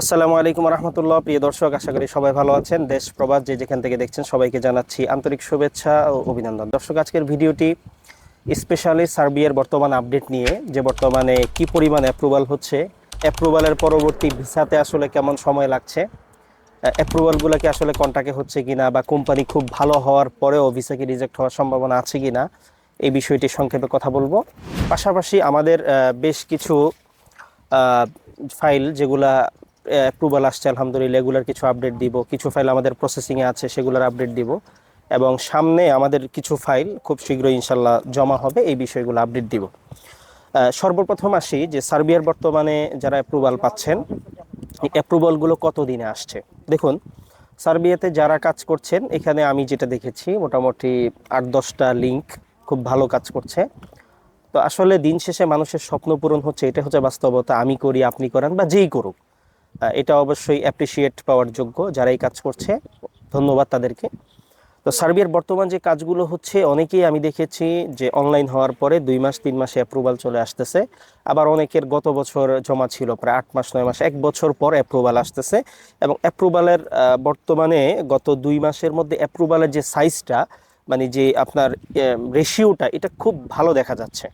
আসসালামু আলাইকুম রহমতুল্লাহ। প্রিয় দর্শক, আশা করি সবাই ভালো আছেন। দেশ, প্রবাস যে যেখান থেকে দেখছেন, সবাইকে জানাচ্ছি আন্তরিক শুভেচ্ছা ও অভিনন্দন। দর্শক, আজকের ভিডিওটি স্পেশালি সার্বিয়ার বর্তমান আপডেট নিয়ে, যে বর্তমানে কি পরিমাণ অ্যাপ্রুভাল হচ্ছে অ্যাপ্রুভালের পরবর্তী ভিসাতে আসলে কেমন সময় লাগছে অ্যাপ্রুভালগুলো কি আসলে কন্টাকে হচ্ছে কিনা বা কোম্পানি খুব ভালো হওয়ার পরেও ভিসা কি রিজেক্ট হওয়ার সম্ভাবনা আছে কি না এই বিষয়টি সংক্ষেপে কথা বলব। পাশাপাশি আমাদের বেশ কিছু ফাইল যেগুলা অ্যাপ্রুভাল আসছে, আলহামদুলিল্লাহ, এগুলার কিছু আপডেট দিব। কিছু ফাইল আমাদের প্রসেসিংয়ে আছে, সেগুলোর আপডেট দিব। এবং সামনে আমাদের কিছু ফাইল খুব শীঘ্রই ইনশাল্লাহ জমা হবে, এই বিষয়গুলো আপডেট দিব। সর্বপ্রথম আসি যে সার্বিয়ার বর্তমানে যারা অ্যাপ্রুভাল পাচ্ছেন অ্যাপ্রুভালগুলো কত দিনে আসছে? দেখুন, সার্বিয়াতে যারা কাজ করছেন, এখানে আমি যেটা দেখেছি, মোটামুটি আট, দশটা লিঙ্ক খুব ভালো কাজ করছে। তো আসলে দিন শেষে মানুষের স্বপ্ন পূরণ হচ্ছে, এটা হচ্ছে বাস্তবতা। আমি করি, আপনি করেন, বা যেই করুক। এটা অবশ্যই অ্যাপ্রিসিয়েট পাওয়ার যোগ্য যারা এই কাজ করছে। ধন্যবাদ তাদেরকে। তো সার্বিয়ার বর্তমান যে কাজগুলো হচ্ছে, অনেকেই আমি দেখেছি যে অনলাইন হওয়ার পরে দুই মাস, তিন মাসে অ্যাপ্রুভাল চলে আসতেছে। আবার অনেকের গত বছর জমা ছিল, প্রায় আট মাস, নয় মাস, এক বছর পর অ্যাপ্রুভাল আসতেছে। এবং অ্যাপ্রুভালের বর্তমানে গত দুই মাসের মধ্যে অ্যাপ্রুভালের যে সাইজটা মানে যে আপনার রেশিওটা এটা খুব ভালো দেখা যাচ্ছে।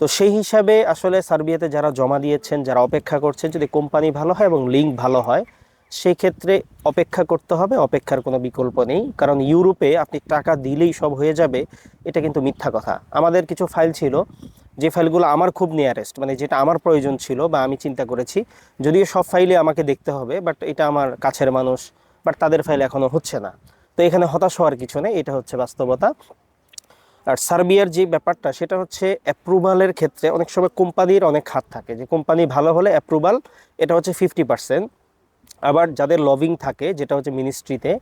তো সেই হিসাবে আসলে সার্বিয়াতে যারা জমা দিয়েছেন, যারা অপেক্ষা করছেন, যদি কোম্পানি ভালো হয় এবং লিঙ্ক ভালো হয় সেই ক্ষেত্রে অপেক্ষা করতে হবে, অপেক্ষার কোনো বিকল্প নেই। কারণ ইউরোপে আপনি টাকা দিলেই সব হয়ে যাবে, এটা কিন্তু মিথ্যা কথা। আমাদের কিছু ফাইল ছিল, যে ফাইলগুলো আমার খুব নিয়ারেস্ট মানে যেটা আমার প্রয়োজন ছিল বা আমি চিন্তা করেছি। যদিও সব ফাইলে আমাকে দেখতে হবে বাট এটা আমার কাছের মানুষ বাট তাদের ফাইল এখনও হচ্ছে না। তো এখানে হতাশ হওয়ার কিছু নেই, এটা হচ্ছে বাস্তবতা। আর সার্বিয়ার যে ব্যাপারটা, সেটা হচ্ছে অ্যাপ্রুভালের ক্ষেত্রে অনেক সময় কোম্পানির অনেক হাত থাকে। যে কোম্পানি ভালো হলে অ্যাপ্রুভাল এটা হচ্ছে ফিফটি পার্সেন্ট আবার যাদের লবিং থাকে, যেটা হচ্ছে মিনিস্ট্রিতে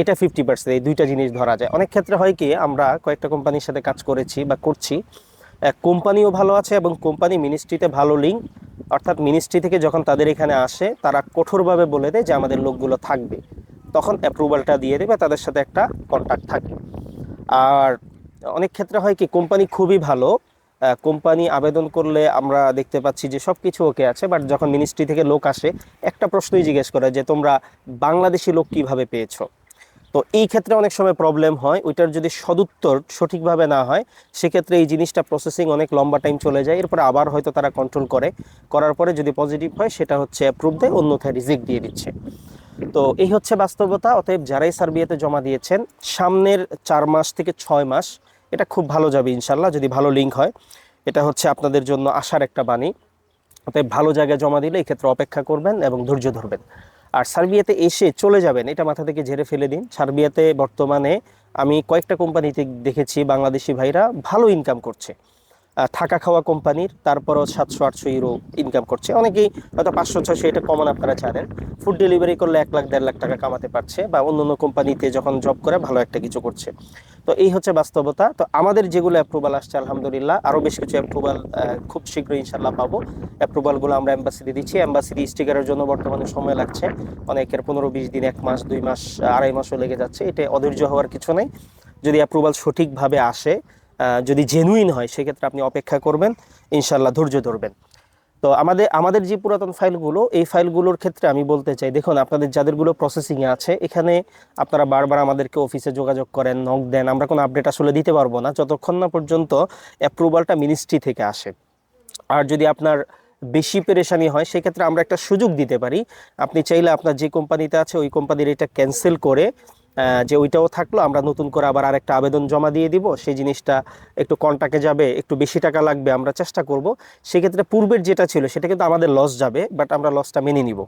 এটা ফিফটি পার্সেন্ট এই দুইটা জিনিস ধরা যায়। অনেক ক্ষেত্রে হয় কি, আমরা কয়েকটা কোম্পানির সাথে কাজ করেছি বা করছি। কোম্পানিও ভালো আছে এবং কোম্পানি মিনিস্ট্রিতে ভালো লিঙ্ক অর্থাৎ মিনিস্ট্রি থেকে যখন তাদের এখানে আসে, তারা কঠোরভাবে বলে দেয় যে আমাদের লোকগুলো থাকবে। তখন অ্যাপ্রুভালটা দিয়ে দেবে, তাদের সাথে একটা কন্ট্যাক্ট থাকে। আর অনেক ক্ষেত্রে হয় কি, কোম্পানি খুবই ভালো। কোম্পানি আবেদন করলে আমরা দেখতে পাচ্ছি যে সব কিছু ওকে আছে বাট যখন মিনিস্ট্রি থেকে লোক আসে, একটা প্রশ্নই জিজ্ঞেস করে যে তোমরা বাংলাদেশি লোক কীভাবে পেয়েছ? তো এই ক্ষেত্রে অনেক সময় প্রবলেম হয়, ওইটার যদি সদুত্তর সঠিকভাবে না হয়, সেক্ষেত্রে এই জিনিসটা প্রসেসিং অনেক লম্বা টাইম চলে যায়, এরপরে আবার হয়তো তারা কন্ট্রোল করে। করার পরে যদি পজিটিভ হয়, সেটা হচ্ছে অ্যাপ্রুভ দেয় অন্যথায় রিজেক্ট দিয়ে দিচ্ছে। তো এই হচ্ছে বাস্তবতা, অতএব যারাই সার্বিয়াতে জমা দিয়েছেন, সামনের চার মাস থেকে ছয় মাস এটা খুব ভালো যাবে ইনশাল্লাহ, যদি ভালো লিঙ্ক হয়। এটা হচ্ছে আপনাদের জন্য আসার একটা বাণী। অতএব ভালো জায়গায় জমা দিলে এক্ষেত্রে অপেক্ষা করবেন এবং ধৈর্য ধরবেন। আর সার্বিয়াতে এসে চলে যাবেন, এটা মাথা থেকে ঝেড়ে ফেলে দিন। সার্বিয়াতে বর্তমানে আমি কয়েকটা কোম্পানিতে দেখেছি, বাংলাদেশি ভাইরা ভালো ইনকাম করছে। থাকা খাওয়া কোম্পানির, তারপরও সাতশো, আটশো ইউরো ইনকাম করছে। অনেকেই হয়তো পাঁচশো, ছয়শো এটা কমান আপনারা জানেন। ফুড ডেলিভারি করলে এক লাখ, দেড় লাখ টাকা কামাতে পারছে বা অন্য অন্য কোম্পানিতে যখন জব করে ভালো একটা কিছু করছে। তো এই হচ্ছে বাস্তবতা। তো আমাদের যেগুলো অ্যাপ্রুভাল আসছে, আলহামদুলিল্লাহ, আরও বেশ কিছু অ্যাপ্রুভাল খুব শীঘ্রই ইনশাল্লাহ পাবো। অ্যাপ্রুভালগুলো আমরা অ্যাম্বাসিতে দিচ্ছি। অ্যাম্বাসিতে স্টিকারের জন্য বর্তমানে সময় লাগছে। অনেকের পনেরো, বিশ দিন, এক মাস, দুই মাস, আড়াই মাসও লেগে যাচ্ছে। এটা অধৈর্য হওয়ার কিছু নেই। যদি অ্যাপ্রুভাল সঠিকভাবে আসে যদি জেনুইন হয়, সেক্ষেত্রে আপনি অপেক্ষা করবেন ইনশাল্লাহ ধৈর্য ধরবেন। তো আমাদের আমাদের যে পুরাতন ফাইলগুলো, এই ফাইলগুলোর ক্ষেত্রে আমি বলতে চাই, দেখুন, আপনাদের যাদেরগুলো প্রসেসিংয়ে আছে, এখানে আপনারা বারবার আমাদেরকে অফিসে যোগাযোগ করেন নক দেন, আমরা কোনো আপডেট আসলে দিতে পারব না। যতক্ষণ না পর্যন্ত অ্যাপ্রুভালটা মিনিস্ট্রি থেকে আসে। আর যদি আপনার বেশি পেরেশানি হয়, সেক্ষেত্রে আমরা একটা সুযোগ দিতে পারি। আপনি চাইলে আপনার যে কোম্পানিতে আছে, ওই কোম্পানির এটা ক্যান্সেল করে যে ওইটাও থাকল, আমরা নতুন করে আবার আরেকটা আবেদন জমা দিয়ে দিব। সেই জিনিসটা একটু কন্টাকে যাবে, একটু বেশি টাকা লাগবে, আমরা চেষ্টা করব। সেক্ষেত্রে পূর্বের যেটা ছিল, সেটা কিন্তু আমাদের লস যাবে বাট আমরা লসটা মেনে নিব।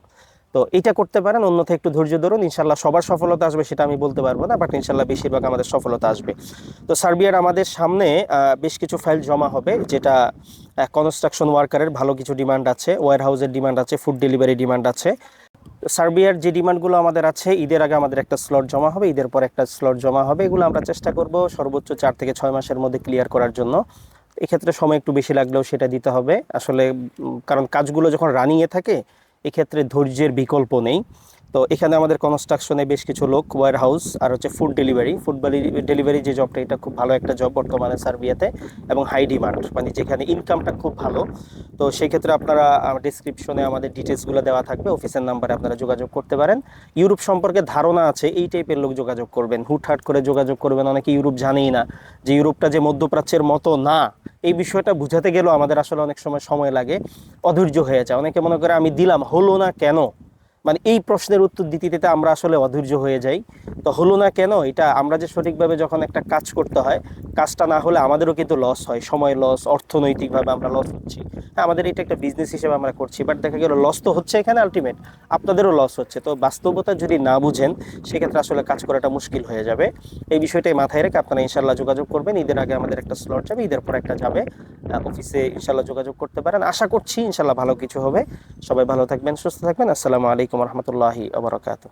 তো এটা করতে পারেন, অন্যথায় একটু ধৈর্য ধরুন। ইনশাল্লাহ সবার সফলতা আসবে, সেটা আমি বলতে পারব না বাট ইনশাল্লাহ বেশিরভাগ আমাদের সফলতা আসবে। তো সার্বিয়ার আমাদের সামনে বেশ কিছু ফাইল জমা হবে, যেটা কনস্ট্রাকশন ওয়ার্কারের ভালো কিছু ডিমান্ড আছে ওয়ার হাউসের ডিমান্ড আছে ফুড ডেলিভারি ডিমান্ড আছে। সার্বিয়ার যে ডিমান্ডগুলো আমাদের আছে, ঈদের আগে আমাদের একটা স্লট জমা হবে, ঈদের পর একটা স্লট জমা হবে, এগুলো আমরা চেষ্টা করব সর্বোচ্চ চার থেকে ছয় মাসের মধ্যে ক্লিয়ার করার জন্য। এক্ষেত্রে সময় একটু বেশি লাগলেও সেটা দিতে হবে। আসলে কারণ কাজগুলো যখন রানিংয়ে থাকে, এক্ষেত্রে ধৈর্যের বিকল্প নেই। তো এখানে আমাদের কনস্ট্রাকশনে বেশ কিছু লোক ওয়ার হাউস আর হচ্ছে ফুড ডেলিভারি ফুড ডেলিভারি যে জবটা এটা খুব ভালো একটা জব বর্তমানে সার্বিয়াতে এবং হাই ডিমান্ড মানে যেখানে ইনকামটা খুব ভালো। তো সেই ক্ষেত্রে আপনারা ডিসক্রিপশনে আমাদের ডিটেলসগুলো দেওয়া থাকবে অফিসের নাম্বারে আপনারা যোগাযোগ করতে পারেন। ইউরোপ সম্পর্কে ধারণা আছে, এই টাইপের লোক যোগাযোগ করবেন। হুটহাট করে যোগাযোগ করবেন, অনেকে ইউরোপ জানেই না যে ইউরোপটা যে মধ্যপ্রাচ্যের মতো না। এই বিষয়টা বুঝাতে গেলেও আমাদের আসলে অনেক সময় সময় লাগে, অধৈর্য হয়ে যায়। অনেকে মনে করে আমি দিলাম, হলো না কেন? মানে এই প্রশ্নের উত্তর দিতে দিতে আমরা আসলে অধৈর্য হয়ে যাই। তো হলো না কেন? এটা আমরা যে সঠিকভাবে যখন একটা কাজ করতে হয়, কাজটা না হলে আমাদেরও কিন্তু লস হয়। সময় লস অর্থনৈতিকভাবে আমরা লস হচ্ছি। হ্যাঁ আমাদের এটা একটা বিজনেস হিসেবে আমরা করছি বাট দেখা গেল লস তো হচ্ছে এখানে আলটিমেট আপনাদেরও লস হচ্ছে। তো বাস্তবতা যদি না বুঝেন, সেক্ষেত্রে আসলে কাজ করাটা মুশকিল হয়ে যাবে। এই বিষয়টাই মাথায় রেখে আপনারা ইনশাল্লাহ যোগাযোগ করবেন। ঈদের আগে আমাদের একটা স্লট যাবে, ঈদের পর একটা যাবে। অফিসে ইনশাল্লাহ যোগাযোগ করতে পারেন। আশা করছি ইনশাল্লাহ ভালো কিছু হবে। সবাই ভালো থাকবেন, সুস্থ থাকবেন। আসসালামু আলাইকুম রহমতুল্লাহি আবরকাত